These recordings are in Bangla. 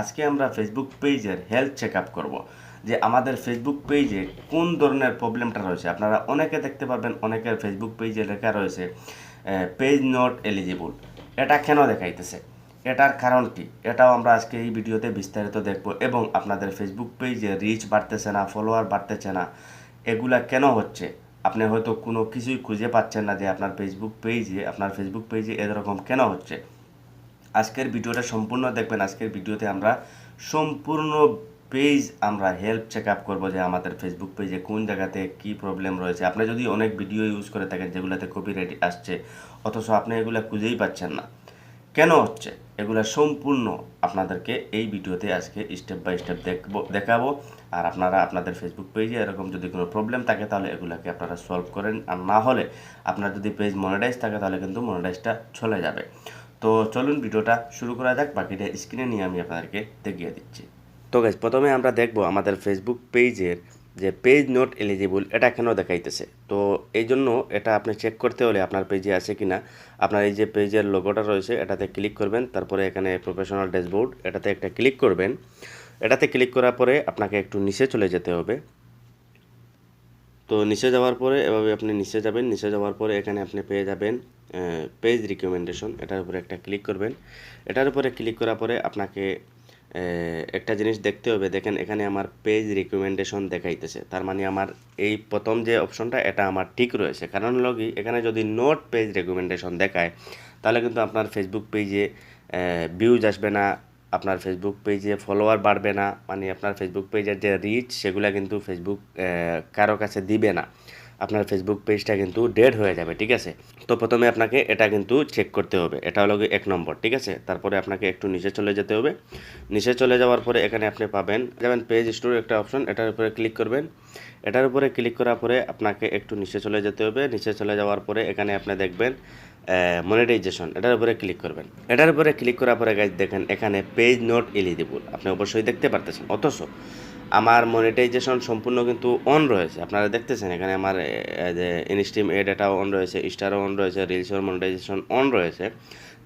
আজকে আমরা ফেসবুক পেজের হেলথ চেক আপ করব। যে আমাদের ফেসবুক পেজে কোন ধরনের প্রবলেমটা রয়েছে? আপনারা অনেকে দেখতে পারবেন, অনেকের ফেসবুক পেজে লেখা রয়েছে পেজ নট এলিজিবল এটা কেন দেখাইতেছে? এটার কারণ কি? এটাও আমরা আজকে এই ভিডিওতে বিস্তারিত দেখব এবং আপনাদের ফেসবুক পেজে রিচ বাড়তেছে না ফলোয়ার বাড়তেছে না, এগুলা কেন হচ্ছে? আপনি হয়তো কোনো কিছুই খুঁজে পাচ্ছেন না যে আপনার ফেসবুক পেজে আপনার ফেসবুক পেজে এরকম কেন হচ্ছে? আজকের ভিডিওটা সম্পূর্ণ দেখবেন। আজকের ভিডিওতে আমরা সম্পূর্ণ পেজ আমরা হেল্প চেক আপ করব যে আমাদের ফেসবুক পেজে কোন জায়গাতে কি প্রবলেম রয়েছে। আপনি যদি অনেক ভিডিও ইউজ করে থাকেন যেগুলোতে কপিরাইট আসছে, অথচ আপনি এগুলো খুঁজেই পাচ্ছেন না, কেন হচ্ছে? এগুলো সম্পূর্ণ আপনাদেরকে এই ভিডিওতে আজকে স্টেপ বাই স্টেপ দেখব, দেখাবো। আর আপনারা আপনাদের ফেসবুক পেজে এরকম যদি কোনো প্রবলেম থাকে, তাহলে এগুলোকে আপনারা সলভ করেন। আর না হলে আপনার যদি পেজ মনিটাইজ থাকে, তাহলে কিন্তু মনিটাইজটা চলে যাবে। তো চলুন ভিডিওটা শুরু করা যাক, বাকিটা স্ক্রিনে নিয়ে আমি আপনাদেরকে দেখিয়ে দিচ্ছি। তো গাইজ প্রথমে আমরা দেখব আমাদের ফেসবুক পেজের যে পেজ নট এলিজিবল এটা কেন দেখাইতেছে? তো এই জন্য এটা আপনি চেক করতে হলে আপনার পেজে আছে কি না আপনার এই যে পেজের লোগোটা রয়েছে, এটাতে ক্লিক করবেন, তারপরে এখানে প্রফেশনাল ড্যাশবোর্ড এটাতে একটা ক্লিক করবেন। এটাতে ক্লিক করার পরে আপনাকে একটু নিচে চলে যেতে হবে। তো নিচে যাওয়ার পরে এভাবে আপনি নিচে যাবেন। নিচে যাওয়ার পরে এখানে আপনি পেয়ে যাবেন পেজ রিকমেন্ডেশন এটার উপরে একটা ক্লিক করবেন। এটার উপরে ক্লিক করার পরে আপনাকে একটা জিনিস দেখতে হবে। দেখেন, এখানে আমার পেজ রিকমেন্ডেশন দেখাইতেছে। তার মানে আমার এই প্রথম যে অপশনটা এটা আমার ঠিক রয়েছে। কারণ কি, এখানে যদি নোট পেজ রেকমেন্ডেশন দেখায়, তাহলে কিন্তু আপনার ফেসবুক পেজে ভিউজ আসবে না। আপনার ফেসবুক পেজে ফলোয়ার বাড়বে না মানে আপনার ফেসবুক পেজের যে রিচ সেগুলো কিন্তু ফেসবুক কারও কাছে দিবে না। আপনার ফেসবুক পেজটা কিন্তু ডেড হয়ে যাবে, ঠিক আছে? তো প্রথমে আপনাকে এটা কিন্তু চেক করতে হবে। এটা হলো এক নম্বর, ঠিক আছে? তারপরে আপনাকে একটু নিচে চলে যেতে হবে। নিচে চলে যাওয়ার পরে এখানে আপনি পাবেন, যেমন পেজ স্টোর একটা অপশন এটার উপরে ক্লিক করবেন। এটার উপরে ক্লিক করার পরে আপনাকে একটু নিচে চলে যেতে হবে। নিচে চলে যাওয়ার পরে এখানে আপনি দেখবেন মনিটাইজেশন এটার উপরে ক্লিক করবেন। এটার উপরে ক্লিক করার পরে গাইজ দেখেন, এখানে পেজ নট এলিজিবল আপনি অবশ্যই দেখতে পারতেছেন। অথচ আমার মনিটাইজেশন সম্পূর্ণ কিন্তু অন রয়েছে। আপনারা দেখতেছেন এখানে আমার এ, যে ইনস্টিম এড এটাও অন রয়েছে স্টারও অন রয়েছে রিলসের মনিটাইজেশন অন রয়েছে।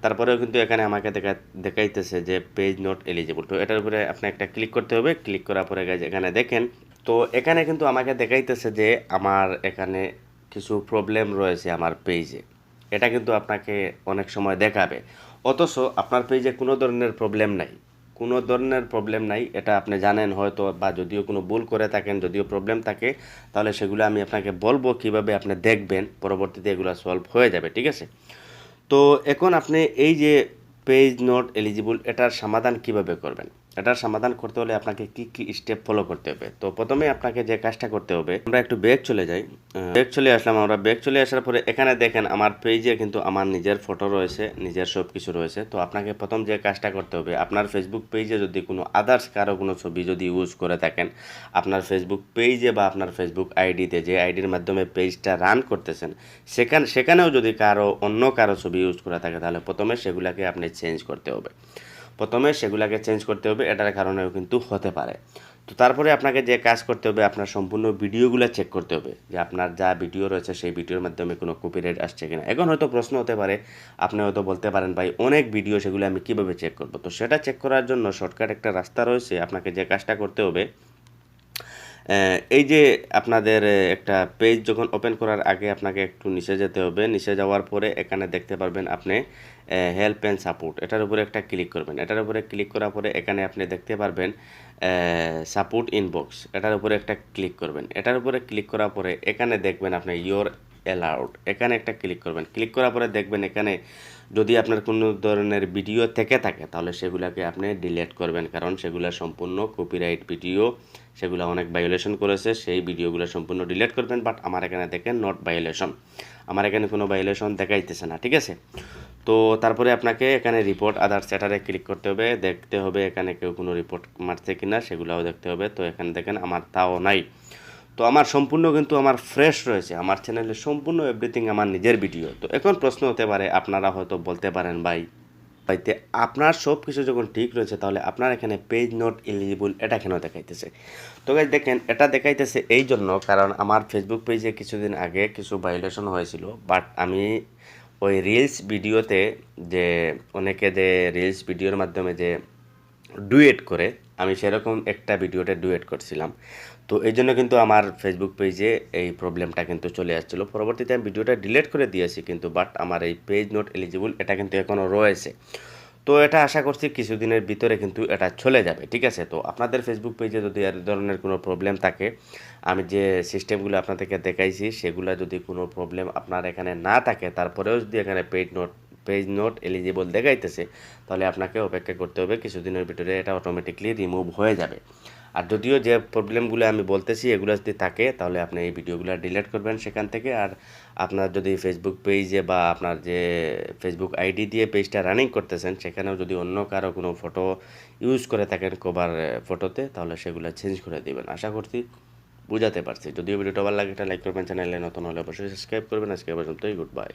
তারপরেও কিন্তু এখানে আমাকে দেখা দেখাইতেছে যে পেজ নট এলিজিবল তো এটার উপরে আপনি একটা ক্লিক করতে হবে। ক্লিক করার পরে গাইজ এখানে দেখেন তো এখানে কিন্তু আমাকে দেখাইতেছে যে আমার এখানে কিছু প্রবলেম রয়েছে আমার পেজে এটা কিন্তু আপনাকে অনেক সময় দেখাবে। অথচ আপনার পেজে কোনো ধরনের প্রবলেম নাই। কোনো ধরনের প্রবলেম নাই, এটা আপনি জানেন হয়তো, বা যদিও কোনো ভুল করে থাকেন, যদিও প্রবলেম থাকে, তাহলে সেগুলো আমি আপনাকে বলব কীভাবে আপনি দেখবেন, পরবর্তীতে এগুলো সলভ হয়ে যাবে, ঠিক আছে? তো এখন আপনি এই যে পেজ নট এলিজিবল এটার সমাধান কীভাবে করবেন? এটার সমাধান করতে হলে আপনাকে কি কি স্টেপ ফলো করতে হবে? তো প্রথমে আপনাকে যে কাজটা করতে হবে, আমরা একটু ব্যাগ চলে যাই। ব্যাগ চলে আসলাম আমরা। ব্যাগ চলে আসার পরে এখানে দেখেন আমার পেজে কিন্তু আমার নিজের ফটো রয়েছে, নিজের সব কিছু রয়েছে। তো আপনাকে প্রথম যে কাজটা করতে হবে, আপনার ফেসবুক পেজে যদি কোনো আদার্স কারও কোনো ছবি যদি ইউজ করে থাকেন, আপনার ফেসবুক পেজে বা আপনার ফেসবুক আইডিতে যে আইডির মাধ্যমে পেজটা রান করতেছেন, সেখানে, সেখানেও যদি কারও অন্য কারও ছবি ইউজ করে থাকে, তাহলে প্রথমে সেগুলাকে আপনি চেঞ্জ করতে হবে। প্রথমে সেগুলাকে চেঞ্জ করতে হবে, এটার কারণেও কিন্তু হতে পারে। তো তারপরে আপনাকে যে কাজ করতে হবে, আপনার সম্পূর্ণ ভিডিওগুলো চেক করতে হবে, যে আপনার যা ভিডিও রয়েছে সেই ভিডিওর মাধ্যমে কোনো কপিরাইট আসছে কিনা। এখন হয়তো প্রশ্ন হতে পারে, আপনি হয়তো বলতে পারেন, ভাই, অনেক ভিডিও সেগুলো আমি কীভাবে চেক করব? তো সেটা চেক করার জন্য শর্টকাট একটা রাস্তা রয়েছে, আপনাকে যে কাজটা করতে হবে এই যে আপনাদের একটা পেজ যখন ওপেন করার আগে আপনাকে একটু নিচে যেতে হবে। নিচে যাওয়ার পরে এখানে দেখতে পারবেন আপনি হেল্প অ্যান্ড সাপোর্ট এটার উপরে একটা ক্লিক করবেন। এটার উপরে ক্লিক করার পরে এখানে আপনি দেখতে পারবেন সাপোর্ট ইনবক্স এটার উপরে একটা ক্লিক করবেন। এটার উপরে ক্লিক করার পরে এখানে দেখবেন আপনি ইয়োর অ্যালাউড এখানে একটা ক্লিক করবেন। ক্লিক করার পরে দেখবেন এখানে যদি আপনার কোনো ধরনের ভিডিও থেকে থাকে, তাহলে সেগুলোকে আপনি ডিলেট করবেন। কারণ সেগুলো সম্পূর্ণ কপিরাইট ভিডিও সেগুলো অনেক ভায়োলেশন করেছে, সেই ভিডিওগুলো সম্পূর্ণ ডিলেট করবেন। বাট আমার এখানে দেখেন নট ভায়োলেশন আমার এখানে কোনো ভায়োলেশন দেখাইতেছে না, ঠিক আছে? তো তারপরে আপনাকে এখানে রিপোর্ট আদার সেটারে ক্লিক করতে হবে। দেখতে হবে এখানে কেউ কোনো রিপোর্ট মারছে কিনা, সেগুলোও দেখতে হবে। তো এখানে দেখেন, আমার তাও নাই। তো আমার সম্পূর্ণ কিন্তু আমার ফ্রেশ রয়েছে, আমার চ্যানেলে সম্পূর্ণ এভরিথিং আমার নিজের ভিডিও তো এখন প্রশ্ন হতে পারে, আপনারা হয়তো বলতে পারেন, ভাই পাইতে আপনার সব কিছু যখন ঠিক রয়েছে, তাহলে আপনার এখানে পেজ নট এলিজিবল এটা কেন দেখাইতেছে? তো গাইজ দেখেন, এটা দেখাইতেছে এই জন্য কারণ আমার ফেসবুক পেজে কিছুদিন আগে কিছু ভায়োলেশন হয়েছিল বাট আমি ওই রিলস ভিডিওতে যে অনেকে যে রিলস ভিডিওর মাধ্যমে যে ডুয়েট করে আমি সেরকম একটা ভিডিওতে ডুয়েট করছিলাম। তো এই জন্য কিন্তু আমার ফেসবুক পেজে এই প্রবলেমটা কিন্তু চলে আসছিল। পরবর্তীতে আমি ভিডিওটা ডিলিট করে দিয়েছি কিন্তু বাট আমার এই পেজ নট এলিজিবল এটা কিন্তু এখনও রয়েছে। তো এটা আশা করছি কিছুদিনের ভিতরে কিন্তু এটা চলে যাবে, ঠিক আছে? তো আপনাদের ফেসবুক পেজে যদি আর ধরনের কোনো প্রবলেম থাকে, আমি যে সিস্টেমগুলো আপনাদেরকে দেখাইছি, সেগুলো যদি কোনো প্রবলেম আপনার এখানে না থাকে, তারপরেও যদি এখানে page not page not eligible দেখাইতেছে, তাহলে আপনাকে অপেক্ষা করতে হবে কিছুদিনের ভিতরে এটা অটোমেটিকলি রিমুভ হয়ে যাবে। আর যদিও যে প্রবলেমগুলো আমি বলতেছি, এগুলো যদি থাকে, তাহলে আপনি এই ভিডিওগুলো ডিলিট করবেন সেখান থেকে। আর আপনার যদি ফেসবুক পেজে বা আপনার যে ফেসবুক আইডি দিয়ে পেজটা রানিং করতেছেন, সেখানেও যদি অন্য কারও কোনো ফটো ইউজ করে থাকেন কভার ফটোতে তাহলে সেগুলো চেঞ্জ করে দিবেন। আশা করছি বুঝাতে পারছি। যদিও ভিডিওটা ভালো লাগে একটা লাইক করবেন চ্যানেলে নতুন হলে অবশ্যই সাবস্ক্রাইব করবেন। আজকে পর্যন্তই গুড বাই